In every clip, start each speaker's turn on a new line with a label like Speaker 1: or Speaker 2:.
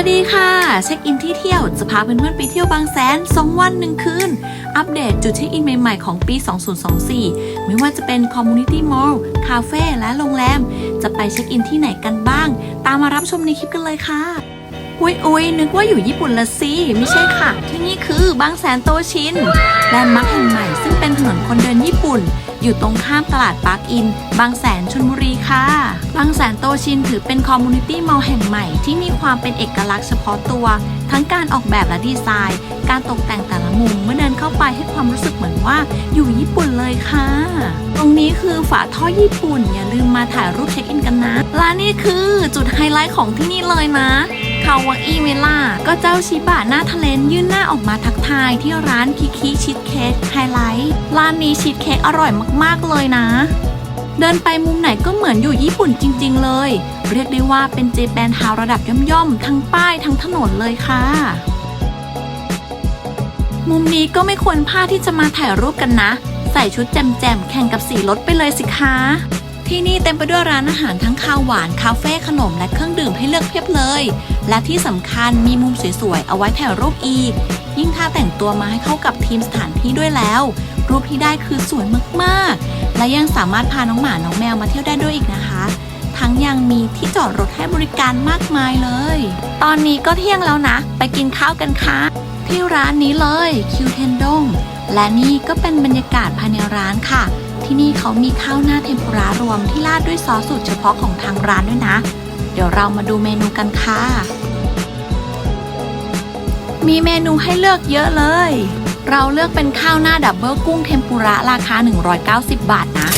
Speaker 1: วัสดีค่ะ เช็คอินที่เที่ยวจะพาเพื่อนๆไปเที่ยวบางแสน 2 วัน 1 คืน อัปเดตจุดเช็คอินใหม่ๆของปี 2024 ไม่ว่าจะเป็นคอมมูนิตี้มอลล์คาเฟ่และโรงแรม จะไปเช็คอินที่ไหนกันบ้าง ตามมารับชมในคลิปกันเลยค่ะ อุ้ยอุ้ยนึกว่าอยู่ญี่ปุ่นละสิ ไม่ใช่ค่ะ ที่นี่คือบางแสนโตชินแลนด์มาร์คแห่งใหม่ซึ่งเป็นถนนคนเดินญี่ปุ่น อยู่ตรงข้ามตลาดปาร์คอิน บางแสนชลบุรีค่ะ บางแสนโตชินถือเป็นคอมมูนิตี้มอลล์แห่งใหม่ที่มีความเป็นเอกลักษณ์เฉพาะตัว ทั้งการออกแบบและดีไซน์ การตกแต่งแต่ละมุมเมื่อเดินเข้าไปให้ความรู้สึกเหมือนว่าอยู่ญี่ปุ่นเลยค่ะ ตรงนี้คือฝาท่อญี่ปุ่น อย่าลืมมาถ่ายรูปเช็คอินกันนะ และนี่คือจุดไฮไลท์ของที่นี่เลยนะ คาวาอิเวล่าก็เจ้าชิบะหน้าทะเลนยื่นหน้าออกมาทักทายที่ร้านคิคิชีสเค้กไฮไลท์ร้านนี้ชีสเค้กอร่อยมากๆเลยนะ เดินไปมุมไหนก็เหมือนอยู่ญี่ปุ่นจริง ๆ เลย เรียกได้ว่าเป็นเจแปนทาวระดับย่อมๆทั้งป้ายทั้งถนนเลยค่ะมุมนี้ก็ไม่ควรพลาดที่จะมาถ่ายรูปกันนะ ใส่ชุดแจ่มๆแข่งกับสีรถไปเลยสิคะ ที่นี่เต็มไปด้วยร้านอาหารทั้งข้าวหวานคาเฟ่ขนมและเครื่องดื่มให้เลือกเพียบเลย และที่สำคัญมีมุมสวยๆเอาไว้ถ่ายรูปอีก ยิ่งถ้าแต่งตัวมาให้เข้ากับทีมสถานที่ด้วยแล้ว รูปที่ได้คือสวยมากๆ และยังสามารถพาน้องหมาน้องแมวมาเที่ยวได้ด้วยอีกนะคะ ทั้งยังมีที่จอดรถให้บริการมากมายเลย ตอนนี้ก็เที่ยงแล้วนะ ไปกินข้าวกันค่ะที่ร้านนี้เลยคิวเทนดงและนี่ก็เป็นบรรยากาศภายในร้านค่ะ ที่นี่เขามีข้าวหน้าเทมปุระรวมที่ราดด้วยซอสสูตรเฉพาะของทางร้านด้วยนะ เดี๋ยวเรามาดูเมนูกันค่ะ มีเมนูให้เลือกเยอะเลย เราเลือกเป็นข้าวหน้าดับเบิลกุ้งเทมปุระราคา 190 บาทนะ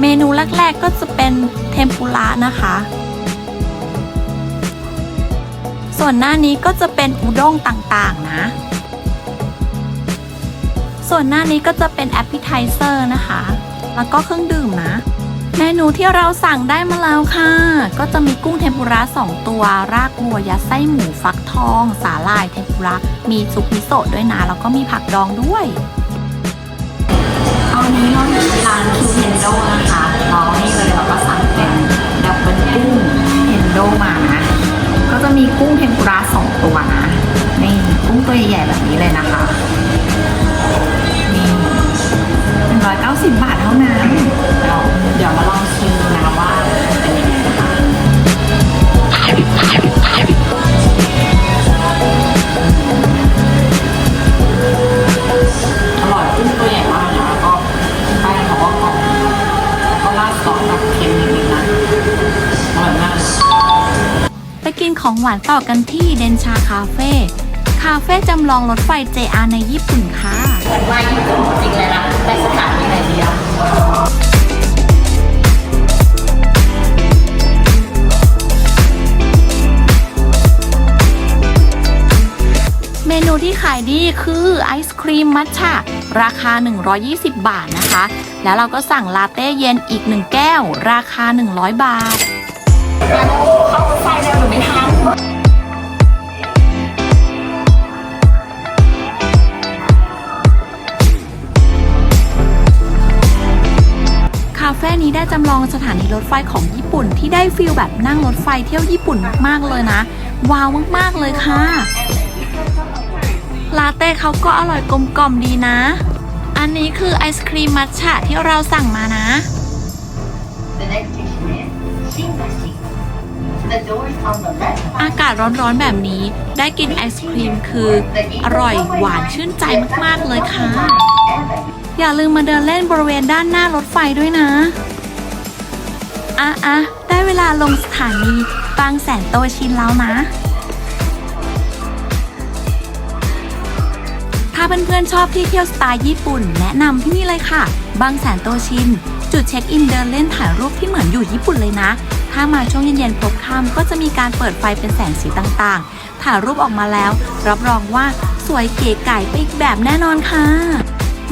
Speaker 1: เมนูแรกๆก็จะเป็นเทมปุระนะคะ ส่วนหน้านี้ก็จะเป็นอุด้งต่างๆนะส่วนหน้านี้ก็จะเป็นแอปเปิลไทเซอร์นะคะ แล้วก็เครื่องดื่มนะ เมนูที่เราสั่งได้มาแล้วค่ะ ก็จะมีกุ้งเทมปุระ2ตัว รากบัวยัดไส้หมูฟักทอง สาหร่ายเทมปุระ มีซุปมิโซะด้วยนะ แล้วก็มีผักดองด้วยเอานี้เราอยู่ที่ร้านคิวเทนโดนะคะ เรานี่เลยเราก็สั่งเป็นดับเบิลกุ้งเทนโดมานะ ก็จะมีกุ้งเทมปุระสองตัวนะ นี่กุ้งตัวใหญ่ๆแบบนี้เลยนะคะ สิบบาทเท่านั้นเดี๋ยวมาลองชิมนะว่าอร่อยกุ้งตัวใหญ่มากนะคะก็แป้งเขาก็กรอบแล้วก็ราดซอสแบบเค็มนิดๆนะอร่อยมากไปกินของหวานต่อกันที่เดนชาคาเฟ่คาเฟ่จำลองรถไฟ JR ในญี่ปุ่นค่ะ
Speaker 2: ดี
Speaker 1: คือไอศครีมมัทฉะราคา 120 บาทนะคะ แล้วเราก็สั่งลาเต้เย็นอีก 1 แก้ว ราคา 100 บาท
Speaker 2: เข้าไฟเร็วหรือไม่ทัน
Speaker 1: คาเฟ่นี้ได้จำลองสถานีรถไฟของญี่ปุ่นที่ได้ฟีลแบบนั่งรถไฟเที่ยวญี่ปุ่นมากๆเลยนะ ว้าวมากๆเลยค่ะ ลาเต้เขาก็อร่อยกลมกล่อมดีนะ อันนี้คือไอศครีมมัทฉะที่เราสั่งมานะ
Speaker 2: The next station is Shingashi. The doors on the left
Speaker 1: อากาศร้อนๆแบบนี้ได้กินไอศครีมคืออร่อยหวานชื่นใจมากๆเลยค่ะ อย่าลืมมาเดินเล่นบริเวณด้านหน้ารถไฟด้วยนะอะอะได้เวลาลงสถานีบางแสนโตชินแล้วนะ ถ้าเพื่อนๆชอบที่เที่ยวสไตล์ญี่ปุ่น แนะนำที่นี่เลยค่ะ บางแสนโตชิน จุดเช็คอินเดินเล่นถ่ายรูปที่เหมือนอยู่ญี่ปุ่นเลยนะ ถ้ามาช่วงเย็นๆพบค่ำก็จะมีการเปิดไฟเป็นแสงสีต่างๆ ถ่ายรูปออกมาแล้ว รับรองว่าสวยเก๋ไก่ไปอีกแบบแน่นอนค่ะ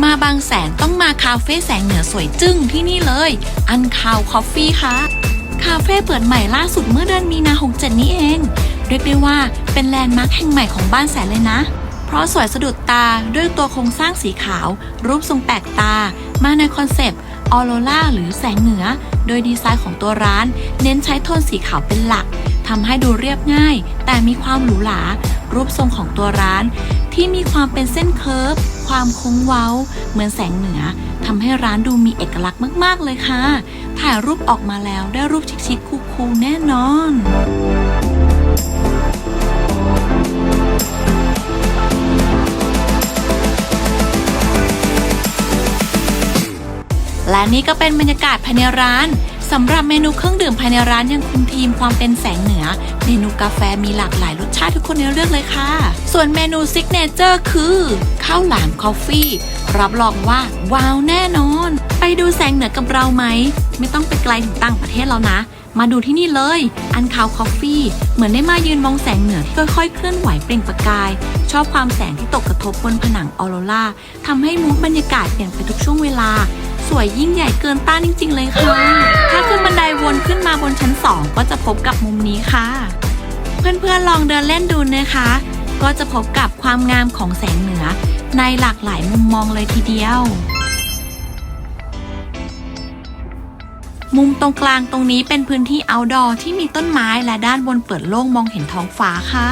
Speaker 1: มาบางแสนต้องมาคาเฟ่แสงเหนือสวยจึ้งที่นี่เลย อันคาวคอฟฟี่ค่ะ คาเฟ่เปิดใหม่ล่าสุดเมื่อเดือนมีนาคมเจ็ดนี้เอง เรียกได้ว่าเป็นแลนด์มาร์คแห่งใหม่ของบ้านแสนเลยนะ เพราะสวยสะดุดตาด้วยตัวโครงสร้างสีขาว รูปทรงแปลกตา มาในคอนเซปต์ออโรราหรือแสงเหนือ โดยดีไซน์ของตัวร้าน เน้นใช้โทนสีขาวเป็นหลักทำให้ดูเรียบง่าย แต่มีความหรูหรา รูปทรงของตัวร้าน ที่มีความเป็นเส้นเคิร์ฟความโค้งเว้า เหมือนแสงเหนือทำให้ร้านดูมีเอกลักษณ์มาก ๆ เลยค่ะ ถ่ายรูปออกมาแล้วได้รูปชิคๆคูลๆแน่นอน และนี่ก็เป็นบรรยากาศภายในร้านสำหรับเมนูเครื่องดื่มภายในร้านยังคงทีมความเป็นแสงเหนือ เมนูกาแฟมีหลากหลายรสชาติทุกคนในเลือกเลยค่ะ ส่วนเมนูซิกเนเจอร์คือข้าวหลามคอฟฟี่รับรองว่าว้าวแน่นอน ไปดูแสงเหนือกับเราไหม ไม่ต้องไปไกลถึงต่างประเทศแล้วนะ มาดูที่นี่เลย อันคาวคอฟฟี่เหมือนได้มายืนมองแสงเหนือที่ค่อยๆ เคลื่อนไหวเปล่งประกาย ชอบความแสงที่ตกกระทบบนผนังออโรราทำให้มูดบรรยากาศเปลี่ยนไปทุกช่วงเวลา สวยยิ่งใหญ่เกินต้านจริง ๆ เลยค่ะ ถ้าขึ้นบันไดวนขึ้นมาบนชั้น 2 ก็จะพบกับมุมนี้ค่ะ เพื่อนๆลองเดินเล่นดูนะคะ ก็จะพบกับความงามของแสงเหนือ ในหลากหลายมุมมองเลยทีเดียว มุมตรงกลางตรงนี้เป็นพื้นที่ outdoor ที่มีต้นไม้และด้านบนเปิดโล่งมองเห็นท้องฟ้าค่ะ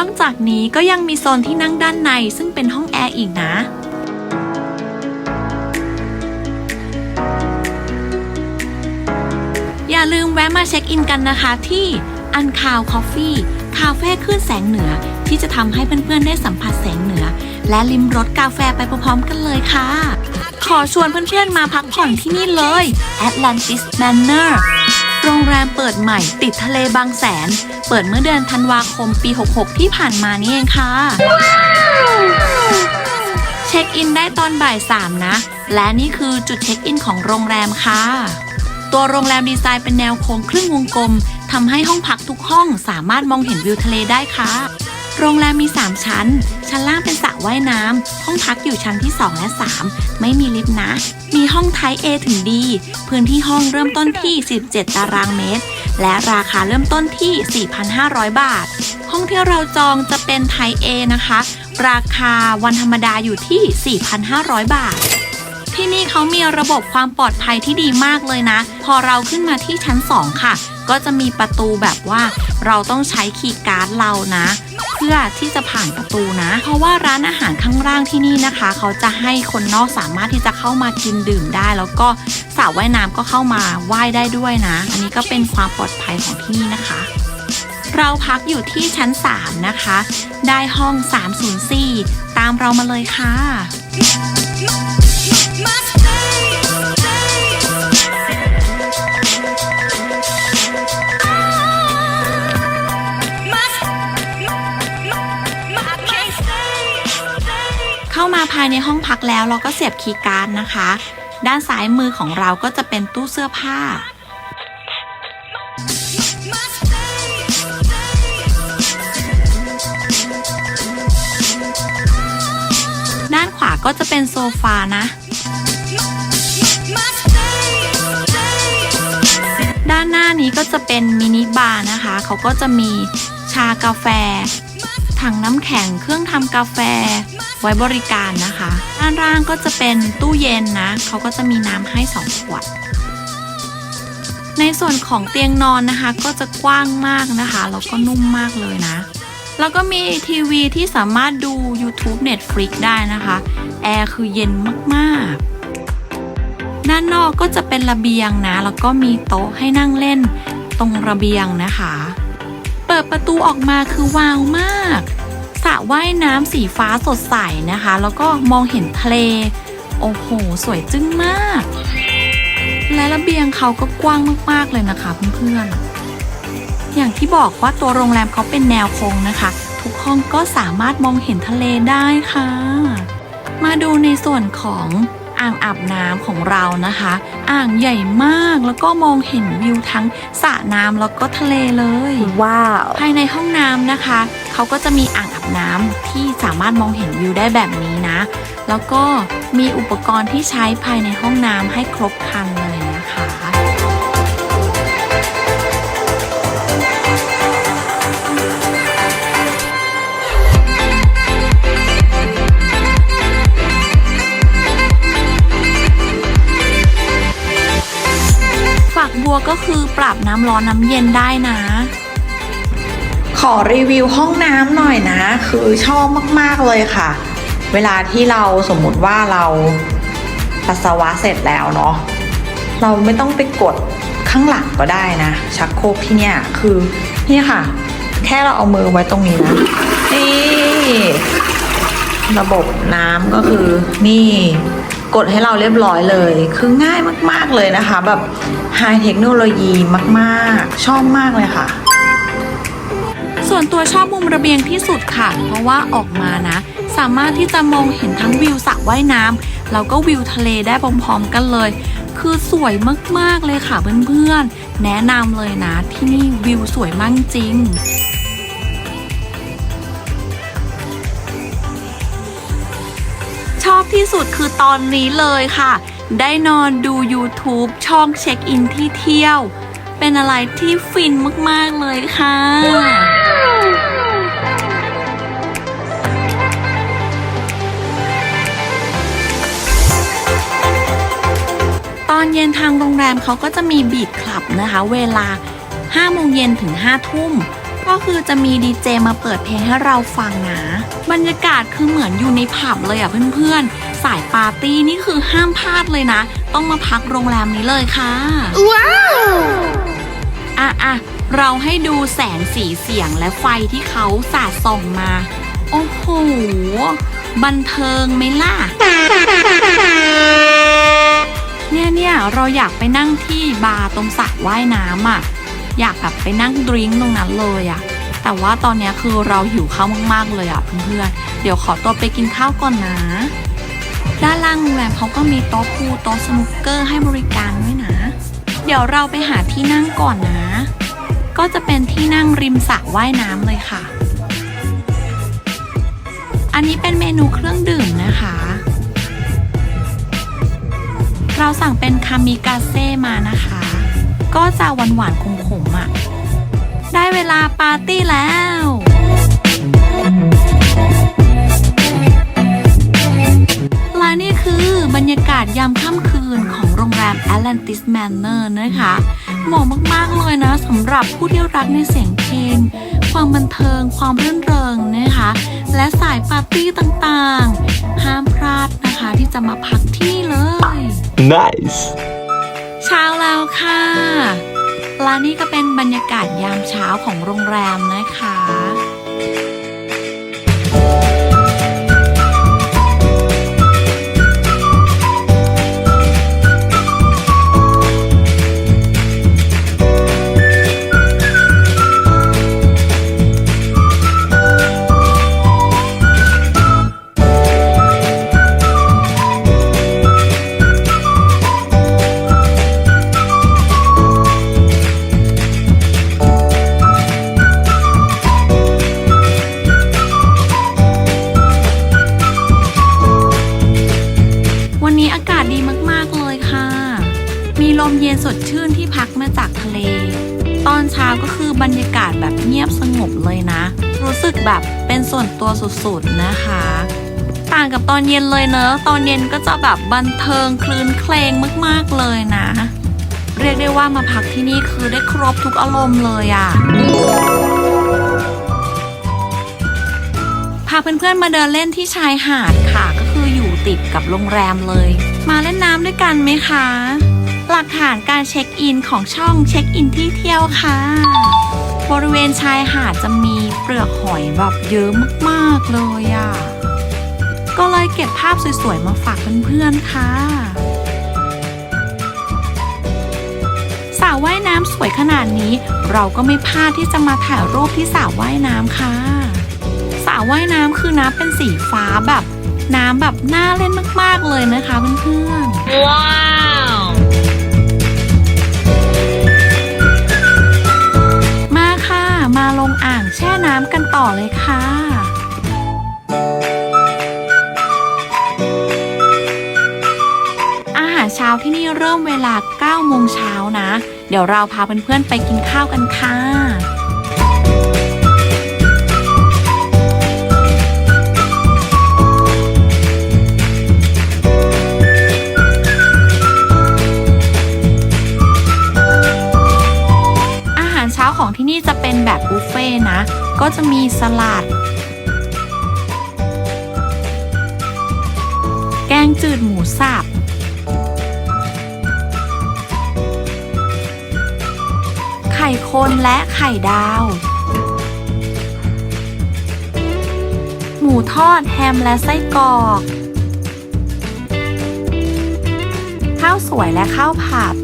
Speaker 1: อกจากนี้ก็ยังมีโซนที่นั่งด้านในซึ่งเป็นห้องแอร์อีกนะอย่าลืมแวะมาเช็คอินกันนะคะที่อันคาวคอฟฟี่คาเฟ่คลื่นแสงเหนือที่จะทำให้เพื่อนๆได้สัมผัสแสงเหนือ และลิมรสกาแฟไปพร้อมๆกันเลยค่ะ ขอชวนเพื่อนๆมาพักผ่อนที่นี่เลย Atlantis Manor โรงแรมเปิดใหม่ติดทะเลบางแสน เปิดเมื่อเดือนธันวาคมปี 66 ที่ผ่านมานี่เองค่ะ เช็คอินได้ตอนบ่าย 3 นะ และนี่คือจุดเช็คอินของโรงแรมค่ะ ตัวโรงแรมดีไซน์เป็นแนวโค้งครึ่งวงกลมทำให้ห้องพักทุกห้องสามารถมองเห็นวิวทะเลได้ค่ะ โรงแรมมี 3 ชั้น ชั้นล่างเป็นสระว่ายน้ำ ห้องพักอยู่ชั้นที่ 2 และ 3 ไม่มีลิฟต์นะ มีห้องไทย A ถึง D พื้นที่ห้องเริ่มต้นที่ 17 ตารางเมตร และราคาเริ่มต้นที่ 4,500 บาท ห้องที่เราจองจะเป็นไทย A นะคะ ราคาวันธรรมดาอยู่ที่ 4,500 บาทที่นี่เขามีระบบความปลอดภัยที่ดีมากเลยนะ พอเราขึ้นมาที่ชั้น 2 ค่ะ ก็จะมีประตูแบบว่า เราต้องใช้คีย์การ์ดเรานะ เพื่อที่จะผ่านประตูนะ เพราะว่าร้านอาหารข้างล่างที่นี่นะคะ เขาจะให้คนนอกสามารถที่จะเข้ามากินดื่มได้ แล้วก็สระว่ายน้ำก็เข้ามาว่ายได้ด้วยนะ อันนี้ก็เป็นความปลอดภัยของที่นี่นะคะ เราพักอยู่ที่ชั้น 3 นะคะ ได้ห้อง 304 ตามเรามาเลยค่ะ เข้ามาภายในห้องพักแล้วเราก็เสียบคีย์การ์ดนะคะ ด้านซ้ายมือของเราก็จะเป็นตู้เสื้อผ้า ด้านขวาก็จะเป็นโซฟานะ ด้านหน้านี้ก็จะเป็นมินิบาร์นะคะ เขาก็จะมีชากาแฟ ถังน้ำแข็ง เครื่องทำกาแฟ ไว้บริการนะคะ ด้านล่างก็จะเป็นตู้เย็นนะ เขาก็จะมีน้ำให้สองขวด ในส่วนของเตียงนอนนะคะ ก็จะกว้างมากนะคะ แล้วก็นุ่มมากเลยนะ แล้วก็มีทีวีที่สามารถดู YouTube Netflix ได้นะคะ แอร์คือเย็นมากๆ ด้านนอกก็จะเป็นระเบียงนะ แล้วก็มีโต๊ะให้นั่งเล่นตรงระเบียงนะคะ เปิดประตูออกมาคือว้าวมาก สระว่ายน้ำสีฟ้าสดใสนะคะ แล้วก็มองเห็นทะเล โอ้โห สวยจึ้งมาก และระเบียงเขาก็กว้างมากๆเลยนะคะเพื่อนๆ อย่างที่บอกว่าตัวโรงแรมเขาเป็นแนวโค้งนะคะ ทุกห้องก็สามารถมองเห็นทะเลได้ค่ะ มาดูในส่วนของอ่างอาบน้ำของเรานะคะ อ่างใหญ่มากแล้วก็มองเห็นวิวทั้งสระน้ำแล้วก็ทะเลเลย
Speaker 3: ว้าว
Speaker 1: ภายในห้องน้ำนะคะ เขาก็จะมีอ่างอาบน้ำที่สามารถมองเห็นวิวได้แบบนี้นะ แล้วก็มีอุปกรณ์ที่ใช้ภายในห้องน้ำให้ครบครันเลยนะคะฝักบั
Speaker 3: ว
Speaker 1: ก็คือปรับน้ำร้อนน้ำเย็นได้นะ
Speaker 3: ขอรีวิวห้องน้ำหน่อยนะ คือชอบมากๆเลยค่ะ เวลาที่เราสมมุติว่าเราปัสสาวะเสร็จแล้วเนาะเราไม่ต้องไปกดข้างหลังก็ได้นะ ชักโครกที่เนี่ยคือนี่ค่ะ แค่เราเอามือไว้ตรงนี้นะนี่ระบบน้ำก็คือนี่กดให้เราเรียบร้อยเลย คือง่ายมาก ๆเลยนะคะ แบบไฮเทคโนโลยีมาก ๆ ชอบมากเลยค่ะ
Speaker 1: ส่วนตัวชอบมุมระเบียงที่สุดค่ะ เพราะว่าออกมานะ สามารถที่จะมองเห็นทั้งวิวสระว่ายน้ำแล้วก็วิวทะเลได้พร้อมๆกันเลย คือสวยมากๆเลยค่ะเพื่อนๆ แนะนำเลยนะ ที่นี่วิวสวยมากจริงชอบที่สุดคือตอนนี้เลยค่ะ ได้นอนดู YouTube ช่องเช็คอินที่เที่ยว เป็นอะไรที่ฟินมาก ๆ เลยค่ะ ตอนเย็นทางโรงแรมเขาก็จะมีบีทคลับนะคะ เวลา5โมงเย็นถึง5ทุ่ม ก็คือจะมีดีเจมาเปิดเพลงให้เราฟังนะ บรรยากาศคือเหมือนอยู่ในผับเลยอะเพื่อนๆ สายปาร์ตี้นี่คือห้ามพลาดเลยนะ ต้องมาพักโรงแรมนี้เลยค่ะ ว้าว อะอะ เราให้ดูแสงสีเสียงและไฟที่เขาสาดส่องมา โอ้โห บันเทิงไหมล่ะ เนี่ยเนี่ยเราอยากไปนั่งที่บาร์ตรงสระว่ายน้ำอะ อยากแบบไปนั่งดริงก์ตรงนั้นเลยอะ แต่ว่าตอนนี้คือเราหิวข้าวมากๆเลยอะเพื่อนๆ เดี๋ยวขอตัวไปกินข้าวก่อนนะ ด้านล่างโรงแรมเขาก็มีโต๊ะพูโต๊ะสนุกเกอร์ให้บริการด้วยนะ เดี๋ยวเราไปหาที่นั่งก่อนนะ ก็จะเป็นที่นั่งริมสระว่ายน้ำเลยค่ะ อันนี้เป็นเมนูเครื่องดื่มนะคะ เราสั่งเป็นคามิกาเซ่มานะคะ ก็จะหวานหวานๆขมๆอะ ได้เวลาปาร์ตี้แล้วและนี่คือบรรยากาศยามค่ำคืนของโรงแรม Atlantis Manor นะคะ เหมาะมากๆเลยนะสำหรับผู้ที่รักในเสียงเพลง ความบันเทิง ความรื่นเริงนะคะ และสายปาร์ตี้ต่างๆ ห้ามพลาดนะคะที่จะมาพักที่นี่เลย
Speaker 4: Nice.
Speaker 1: เช้าแล้วค่ะและนี่ก็เป็นบรรยากาศยามเช้าของโรงแรมนะคะ วนตัวสุดๆนะคะ ต่างกับตอนเย็นเลยเนอะตอนเย็นก็จะแบบบันเทิงคลื่นเคลงมากๆเลยนะ เรียกได้ว่ามาพักที่นี่คือได้ครบทุกอารมณ์เลยอะ่ะพาเพื่อนๆมาเดินเล่นที่ชายหาดค่ะ ก็คืออยู่ติดกับโรงแรมเลย มาเล่นน้ำด้วยกันไหมคะ หลักฐานการเช็คอินของช่องเช็คอินที่เที่ยวค่ะ บริเวณชายหาดจะมีเปลือกหอยแบบเยอะมากๆเลยอะ่ะ ก็เลยเก็บภาพสวยๆมาฝากเพื่อนๆค่ะสระว่ายน้ำสวยขนาดนี้ เราก็ไม่พลาดที่จะมาถ่ายรูปที่สระว่ายน้ำค่ะสระว่ายน้ำคือน้ำเป็นสีฟ้าแบบน้ำแบบน่าเล่นมากๆเลยนะคะเพื่อนๆว้าว มาลงอ่างแช่น้ำกันต่อเลยค่ะอาหารเช้าที่นี่เริ่มเวลา9โมงเช้านะ เดี๋ยวเราพาเพื่อนๆไปกินข้าวกันค่ะ ที่จะเป็นแบบบุฟเฟ่ต์นะ ก็จะมีสลัด แกงจืดหมูสับไข่คนและไข่ดาว หมูทอดแฮมและไส้กรอก ข้าวสวยและข้าวผัด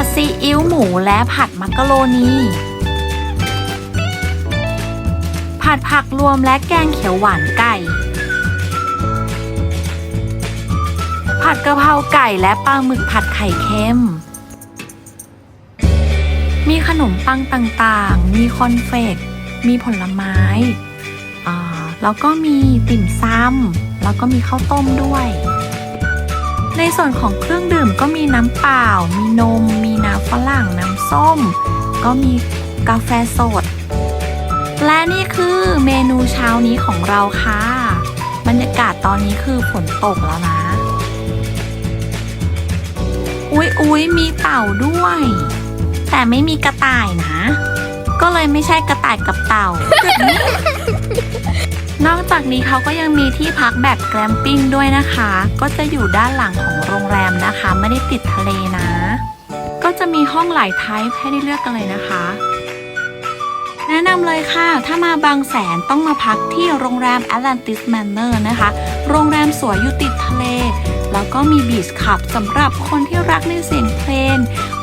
Speaker 1: ผัดซีอิ๊วหมูและผัดมักกะโรนี ผัดผักรวมและแกงเขียวหวานไก่ ผัดกะเพราไก่และปลาหมึกผัดไข่เค็ม มีขนมปังต่างๆ มีคอนเฟกต์มีผลไม้ แล้วก็มีติ่มซำแล้วก็มีข้าวต้มด้วย ในส่วนของเครื่องดื่มก็มีน้ำเปล่า มีนม มีน้ำฝรั่ง น้ำส้ม ก็มีกาแฟสด และนี่คือเมนูเช้านี้ของเราค่ะ บรรยากาศตอนนี้คือฝนตกแล้วนะ อุ๊ยอุ๊ยมีเต่าด้วย แต่ไม่มีกระต่ายนะ ก็เลยไม่ใช่กระต่ายกับเต่า นอกจากนี้เขาก็ยังมีที่พักแบบแกลมปิ้งด้วยนะคะ ก็จะอยู่ด้านหลังของโรงแรมนะคะ ไม่ได้ติดทะเลนะ ก็จะมีห้องหลายไทป์ให้ได้เลือกกันเลยนะคะ แนะนำเลยค่ะ ถ้ามาบางแสนต้องมาพักที่โรงแรม Atlantis Manor นะคะ โรงแรมสวยอยู่ติดทะเล แล้วก็มีบีชคลับสำหรับคนที่รักในเสียงเพลง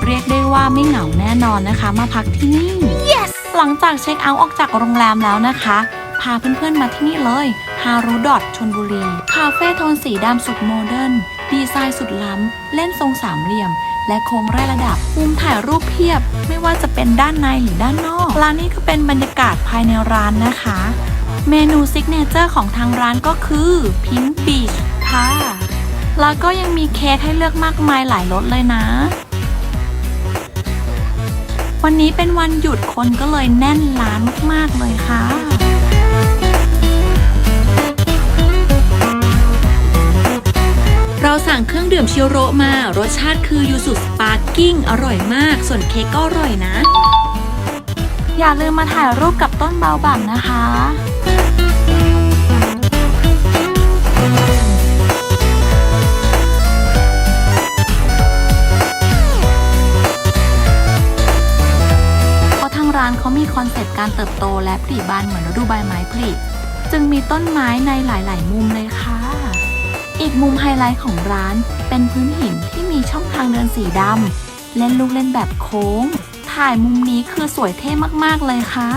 Speaker 1: เรียกได้ว่าไม่เหงาแน่นอนนะคะ มาพักที่นี่ yes! หลังจากเช็คเอาท์ออกจากโรงแรมแล้วนะคะพาเพื่อนๆมาที่นี่เลยฮารุดอทชนบุรี คาเฟ่โทนสีดำสุดโมเดิร์น ดีไซน์สุดล้ำ เล่นทรงสามเหลี่ยม และโค้งไร่ระดับมุมถ่ายรูปเพียบ ไม่ว่าจะเป็นด้านในหรือด้านนอก ร้านนี้ก็เป็นบรรยากาศภายในร้านนะคะ เมนูซิกเนเจอร์ของทางร้านก็คือพิงค์บีชค่ะแล้วก็ยังมีเค้กให้เลือกมากมายหลายรสเลยนะ วันนี้เป็นวันหยุดคนก็เลยแน่นร้านมากๆเลยค่ะ เราสั่งเครื่องดื่มชิโร่มารสชาติคือยูสุสปาร์กิ้งอร่อยมาก ส่วนเค้กก็อร่อยนะ อย่าลืมมาถ่ายรูปกับต้นเบาบั่งนะคะเพราะทางร้านเขามีคอนเซปต์การเติบโตและผลิบานเหมือนฤดูใบไม้ผลิ จึงมีต้นไม้ในหลาย ๆ มุมเลย อีกมุมไฮไลท์ของร้าน เป็นพื้นหินที่มีช่องทางเดินสีดำเล่นลูกเล่นแบบโค้ง ถ่ายมุมนี้คือสวยเท่มากๆเลยค่ะ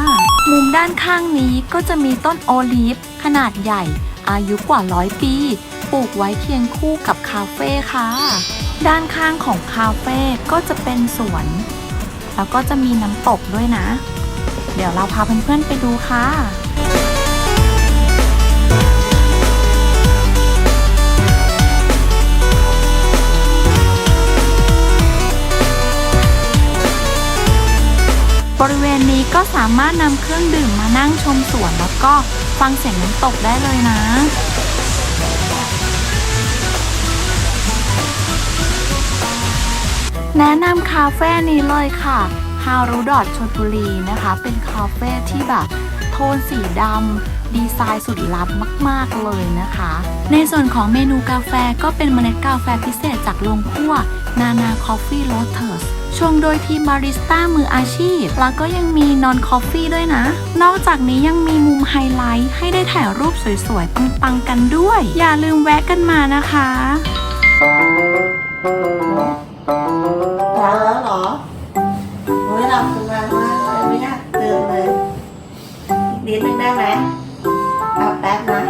Speaker 1: มุมด้านข้างนี้ก็จะมีต้นโอลีฟขนาดใหญ่ อายุกว่าร้อยปี ปลูกไว้เคียงคู่กับคาเฟ่ค่ะ ด้านข้างของคาเฟ่ก็จะเป็นสวน แล้วก็จะมีน้ำตกด้วยนะ เดี๋ยวเราพาเพื่อนๆไปดูค่ะ บริเวณนี้ก็สามารถนำเครื่องดื่มมานั่งชมสวนแล้วก็ฟังเสียงน้ำตกได้เลยนะแนะนำคาเฟ่นี้เลยค่ะฮารุดอทชลบุรีนะคะ เป็นคาเฟ่ที่แบบโทนสีดำดีไซน์สุดลับมาก ๆ เลยนะคะ ในส่วนของเมนูกาแฟก็เป็นเมล็ดกาแฟพิเศษจากโรงคั่วนานาคอฟฟี่โรเตอร์ส ชงโดยทีมบาริสต้ามืออาชีพ แล้วก็ยังมีนอนคอฟฟี่ด้วยนะ นอกจากนี้ยังมีมุมไฮไลท์ให้ได้ถ่ายรูปสวยๆ ปังๆ กันด้วย อย่าลืมแวะกันมานะคะ
Speaker 4: ล้างแล้วเหรอโอ้ยหลับสบายมากเลยไม่อยากตื่นเลยอีกนิดนึงได้ไหมเอาแป๊บนะ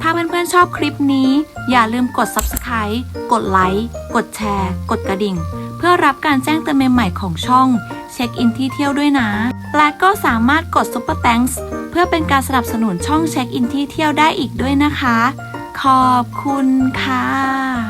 Speaker 1: ถ้าเพื่อนๆชอบคลิปนี้ อย่าลืมกด subscribe กดไลค์ กดแชร์ กดกระดิ่ง เพื่อรับการแจ้งเตือนใหม่ๆของช่อง เช็คอินที่เที่ยวด้วยนะ และก็สามารถกด Super Thanks เพื่อเป็นการสนับสนุนช่องเช็คอินที่เที่ยวได้อีกด้วยนะคะ ขอบคุณค่ะ